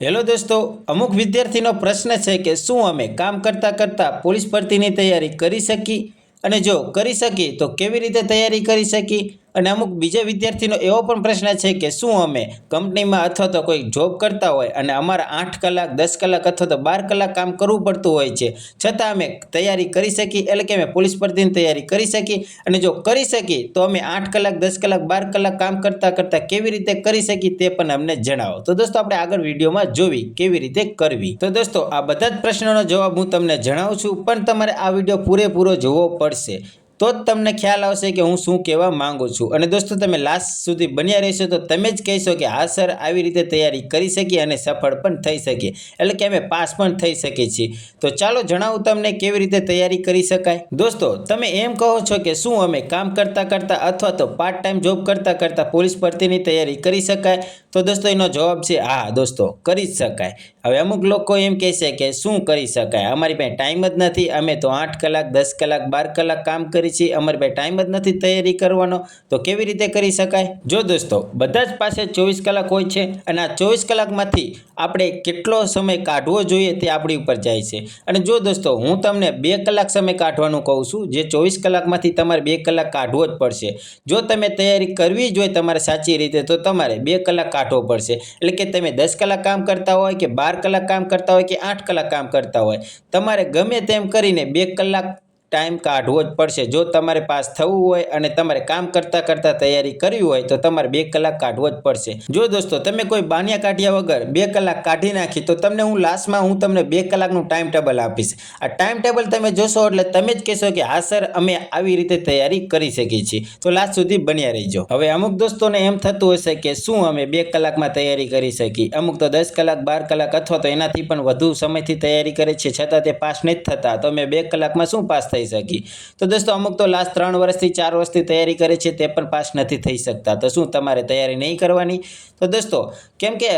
Hello દોસ્તો, અમુક વિદ્યાર્થીનો પ્રશ્ન છે કે શું અમે કામ કરતાં કરતાં પોલીસ ભરતીની તૈયારી કરી શકી અને જો કરી શકી તો કેવી રીતે તૈયારી કરી શકી અને અમુક બીજા વિદ્યાર્થીનો એવો પણ પ્રશ્ન છે કે શું અમે કંપનીમાં અથવા તો કોઈ જોબ કરતા હોય અને અમારા આઠ કલાક, દસ કલાક અથવા તો બાર કલાક કામ કરવું પડતું હોય છે. છતાં અમે તૈયારી કરી શકી એટલે કે અમે પોલીસ ભરતીની તૈયારી કરી શકી અને જો કરી શકી તો અમે આઠ કલાક, દસ કલાક, બાર કલાક કામ કરતાં કરતાં કેવી રીતે કરી શકી તે પણ અમને જણાવો. તો દોસ્તો, આપણે આગળ વિડીયોમાં જોવી કેવી રીતે કરવી. તો દોસ્તો, આ બધા જ પ્રશ્નોનો જવાબ હું તમને જણાવું છું, પણ તમારે આ વીડિયો પૂરેપૂરો જોવો પડશે. તો જ તમને ખ્યાલ આવશે કે હું શું કહેવા માંગુ છું. અને દોસ્તો, તમે લાસ્ટ સુધી બન્યા રહેશો તો તમે જ કહેશો કે હા સર આવી રીતે તૈયારી કરી શકીએ અને સફળ પણ થઈ શકીએ. એટલે કે અમે પાસ પણ થઈ શકીએ છીએ. તો ચાલો જણાવું તમને કેવી રીતે તૈયારી કરી શકાય. દોસ્તો, તમે એમ કહો છો કે શું અમે કામ કરતાં કરતાં અથવા તો પાર્ટ ટાઈમ જોબ કરતાં કરતાં પોલીસ ભરતીની તૈયારી કરી શકાય? તો દોસ્તો, એનો જવાબ છે હા દોસ્તો, કરી જ શકાય. હવે અમુક લોકો એમ કહેશે કે શું કરી શકાય? અમારી પાસે ટાઈમ જ નથી, અમે તો આઠ કલાક, દસ કલાક, બાર કલાક કામ કરી છીએ, અમારી પાસે ટાઈમ જ નથી તૈયારી કરવાનો. તો કેવી રીતે કરી શકાય? જો દોસ્તો, બધા જ પાસે ચોવીસ કલાક હોય છે અને આ ચોવીસ કલાકમાંથી આપણે કેટલો સમય કાઢવો જોઈએ તે આપણી ઉપર જાય છે. અને જો દોસ્તો, હું તમને બે કલાક સમય કાઢવાનું કહું છું, જે ચોવીસ કલાકમાંથી તમારે બે કલાક કાઢવો જ પડશે. જો તમે તૈયારી કરવી જોઈએ તમારે સાચી રીતે, તો તમારે બે કલાક કાઢવો પડશે. એટલે કે તમે દસ કલાક કામ કરતા હોય કે બાર કલાક કામ કરતા હોય કે આઠ કલાક કામ કરતા હોય, તમારે ગમે તેમ કરીને બે કલાક ટાઈમ કાઢવો જ પડશે. જો તમારે પાસ થવું હોય અને તમારે કામ કરતાં કરતાં તૈયારી કરવી હોય, તો તમારે બે કલાક કાઢવો જ પડશે. જો દોસ્તો, તમે કોઈ બાનિયા કાઢ્યા વગર બે કલાક કાઢી નાખી, તો તમને હું લાસ્ટમાં હું તમને બે કલાકનું ટાઈમ ટેબલ આપીશ. આ ટાઈમ ટેબલ તમે જોશો એટલે તમે જ કહેશો કે, હા, સર, અમે આવી રીતે તૈયારી કરી શકીએ છીએ. તો લાસ્ટ સુધી બન્યા રહીજો. હવે અમુક દોસ્તોને એમ થતું હશે કે, શું અમે બે કલાકમાં તૈયારી કરી શકીએ? અમુક તો દસ કલાક, બાર કલાક અથવા તો એનાથી પણ વધુ સમયથી તૈયારી કરે છે, છતાં તે પાસ નથી થતા. તો અમે બે કલાકમાં શું પાસ થઈ શકી. તો દોસ્તો, અમુક તો લાસ્ટ ત્રણ વર્ષથી ચાર વર્ષથી તૈયારી કરે છે, તે પણ પાસ નથી થઈ શકતા. તો શું તમારે તૈયારી નહીં કરવાની? તો દોસ્તો, કેમ કે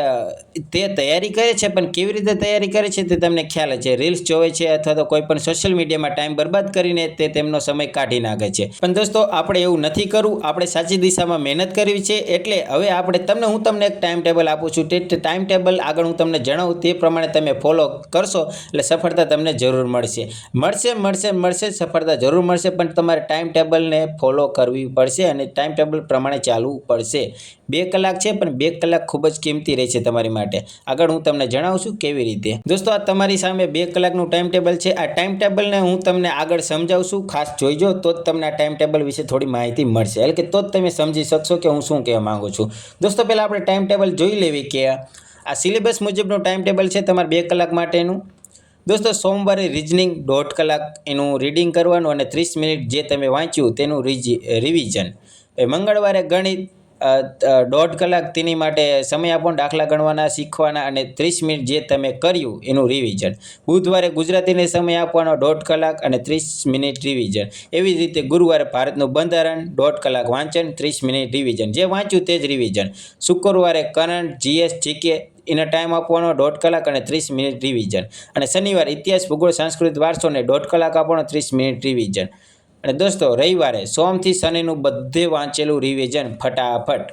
તે તૈયારી કરે છે, પણ કેવી રીતે તૈયારી કરે છે તે તમને ખ્યાલ છે રીલ્સ જોવે છે અથવા તો કોઈ પણ સોશિયલ મીડિયામાં ટાઈમ બરબાદ કરીને તે તેમનો સમય કાઢી નાખે છે. પણ દોસ્તો, આપણે એવું નથી કરવું. આપણે સાચી દિશામાં મહેનત કરવી છે, એટલે હવે આપણે તમને, હું તમને એક ટાઈમ ટેબલ આપું છું. તે ટાઈમ ટેબલ આગળ હું તમને જણાવું. તે પ્રમાણે તમે ફોલો કરશો, એટલે સફળતા તમને જરૂર મળશે. મળશે મળશે મળશે સફળતા જરૂર મળશે, પણ તમારે ટાઈમ ટેબલને ફોલો કરવી પડશે અને ટાઈમ ટેબલ પ્રમાણે ચાલવું પડશે. બે કલાક છે, પણ બે કલાક ખૂબ જ કિંમતી રહેશે તમારી માટે. આગળ હું તમને જણાવું છું કેવી રીતે. દોસ્તો, આ તમારી સામે બે કલાકનું ટાઈમ ટેબલ છે. આ ટાઈમ ટેબલને હું તમને આગળ સમજાવું છું ખાસ જોઈજો, તો જ તમને આ ટાઈમ ટેબલ વિશે થોડી માહિતી મળશે. એટલે કે તો જ તમે સમજી શકશો કે હું શું કહેવા માંગુ છું. દોસ્તો, પહેલાં આપણે ટાઈમ ટેબલ જોઈ લેવી કે આ સિલેબસ મુજબનું ટાઈમ ટેબલ છે તમારે બે કલાક માટેનું. દોસ્તો, સોમવારે રિઝનિંગ દોઢ કલાક એનું રીડિંગ કરવાનું અને ત્રીસ મિનિટ જે તમે વાંચ્યું તેનું રિવિઝન એ મંગળવારે ગણિત દોઢ કલાક તેની માટે સમય આપવાનો દાખલા ગણવાના, શીખવાના અને ત્રીસ મિનિટ જે તમે કર્યું એનું રિવિઝન બુધવારે ગુજરાતીને સમય આપવાનો દોઢ કલાક અને ત્રીસ મિનિટ રિવિઝન એવી જ રીતે ગુરુવારે ભારતનું બંધારણ, દોઢ કલાક વાંચન, ત્રીસ મિનિટ રિવિઝન જે વાંચ્યું તે જ રિવિઝન શુક્રવારે કરંટ જીએસ જીકે એને ટાઈમ આપવાનો દોઢ કલાક અને ત્રીસ મિનિટ રિવિઝન અને શનિવાર ઇતિહાસ, ભૂગોળ, સાંસ્કૃતિક વારસોને દોઢ કલાક આપવાનો ત્રીસ મિનિટ રિવિઝન અને દોસ્તો રવિવારે સોમથી શનિનું બધે વાંચેલું રિવિઝન ફટાફટ.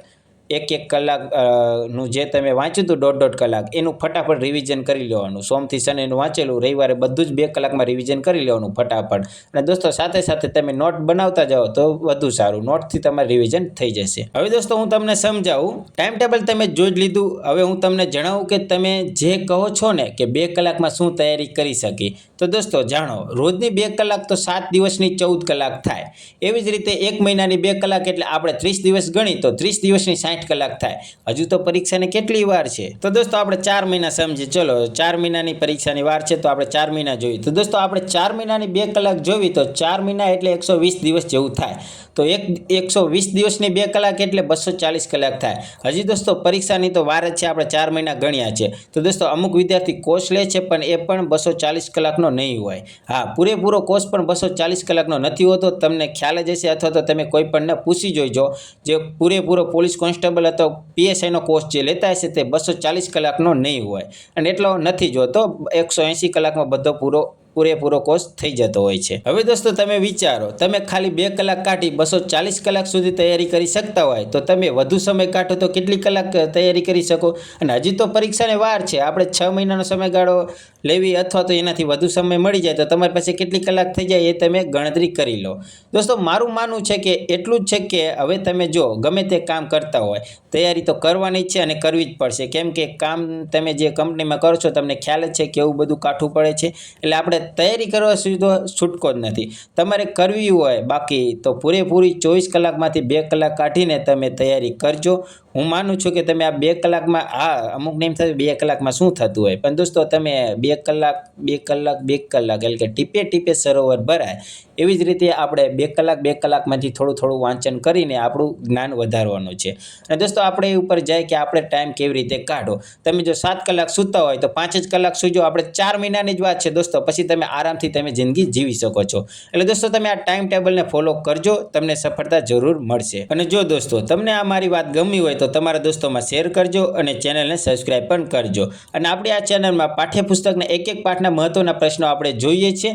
એક એક કલાકનું જે તમે વાંચ્યું હતું, દોઢ દોઢ કલાક, એનું ફટાફટ રિવિઝન કરી લેવાનું. સોમથી શનિનું વાંચેલું, રવિવારે બધું જ બે કલાકમાં રિવિઝન કરી લેવાનું ફટાફટ. અને દોસ્તો, સાથે સાથે તમે નોટ બનાવતા જાઓ તો વધુ સારું. નોટથી તમારે રિવિઝન થઈ જશે. હવે દોસ્તો, હું તમને સમજાવું. ટાઈમ ટેબલ તમે જોઈ જ લીધું. હવે હું તમને જણાવું કે તમે જે કહો છો ને કે બે કલાકમાં શું તૈયારી કરી શકી. તો દોસ્તો, જાણો, રોજની બે કલાક તો સાત દિવસની ચૌદ કલાક થાય. એવી જ રીતે એક મહિનાની બે કલાક એટલે આપણે ત્રીસ દિવસ ગણી તો ત્રીસ દિવસની સાઠ કલાક થાય. હજુ તો પરીક્ષાને કેટલી વાર છે? તો દોસ્તો આપણે ચાર મહિના સમજીએ. ચલો, ચાર મહિનાની પરીક્ષાની વાર છે તો આપણે ચાર મહિના જોઈએ. તો દોસ્તો આપણે ચાર મહિનાની બે કલાક જોવી તો ચાર મહિના એટલે એકસો વીસ દિવસ જેવું થાય. તો એક, એકસો વીસ દિવસની બે કલાક એટલે બસો ચાલીસ કલાક થાય. હજી દોસ્તો પરીક્ષાની તો વાર જ છે, આપણે ચાર મહિના ગણ્યા છે. તો દોસ્તો અમુક વિદ્યાર્થી કોર્સ લે છે, પણ એ પણ બસો ચાલીસ કલાકનો નહીં હોય. હા, પૂરેપૂરો કોર્સ પણ બસો ચાલીસ કલાકનો નથી હોતો. તમને ખ્યાલ જ હશે અથવા તો તમે કોઈ પણને પૂછી જોઈજો જે પૂરેપૂરો પોલીસ કોન્સ્ટેબલ અથવા પીએસઆઈનો કોર્સ જે લેતા હશે તે બસો ચાલીસ કલાકનો નહીં હોય. અને એટલો નથી જોતો. એકસો એંસી કલાકમાં બધો પૂરો પૂરેપૂરો કોર્સ થઈ જતો હોય છે. હવે દોસ્તો તમે વિચારો, તમે ખાલી બે કલાક કાઢી બસો ચાલીસ કલાક સુધી તૈયારી કરી શકતા હોય, તો તમે વધુ સમય કાઢો તો કેટલી કલાક તૈયારી કરી શકો? અને હજી તો પરીક્ષાને વાર છે, આપણે છ મહિનાનો સમયગાળો લેવી અથવા તો એનાથી વધુ સમય મળી જાય તો તમારી પાસે કેટલી કલાક થઈ જાય એ તમે ગણતરી કરી લો. દોસ્તો મારું માનવું છે કે એટલું જ છે કે હવે તમે જો ગમે તે કામ કરતા હોય, તૈયારી તો કરવાની છે અને કરવી જ પડશે. કેમ કે કામ તમે જે કંપનીમાં કરો છો, તમને ખ્યાલ જ છે કેવું બધું કાઠું પડે છે. એટલે આપણે તૈયારી કરવા સુધી છૂટકો જ નથી. તમારે કરવી હોય, બાકી તો પૂરેપૂરી ચોવીસ કલાકમાંથી બે કલાક કાઢીને તમે તૈયારી કરજો. હું માનું છું કે તમે આ બે કલાકમાં, આ અમુક નેમ થયું બે કલાકમાં શું થતું હોય? પણ દોસ્તો, તમે બે કલાક બે કલાક બે કલાક એટલે કે ટીપે ટીપે સરોવર ભરાય. એવી જ રીતે આપણે બે કલાક, બે કલાકમાંથી થોડું થોડું વાંચન કરીને આપણું જ્ઞાન વધારવાનું છે. અને દોસ્તો, આપણે એ ઉપર જાય કે આપણે ટાઈમ કેવી રીતે કાઢો તમે જો સાત કલાક સૂતા હોય તો પાંચ જ કલાક સૂજો. આપણે ચાર મહિનાની જ વાત છે દોસ્તો. પછી તમે આરામથી તમે જિંદગી જીવી શકો છો. એટલે દોસ્તો, તમે આ ટાઈમ ટેબલને ફોલો કરજો, તમને સફળતા જરૂર મળશે. અને જો દોસ્તો, તમને આ મારી વાત ગમી હોય તો તમારા દોસ્તોમાં શેર કરજો અને ચેનલને સબસ્ક્રાઈબ પણ કરજો. અને આપણે આ ચેનલમાં પાઠ્યપુસ્તકના એક એક પાઠના મહત્ત્વના પ્રશ્નો આપણે જોઈએ છીએ.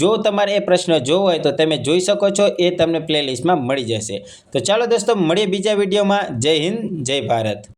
જો તમારે એ પ્રશ્ન જોવો હોય તો તમે જોઈ શકો છો, એ તમને પ્લેલિસ્ટમાં મળી જશે. તો ચાલો દોસ્તો, મળીએ બીજા વિડીયોમાં. જય હિન્દ, જય ભારત.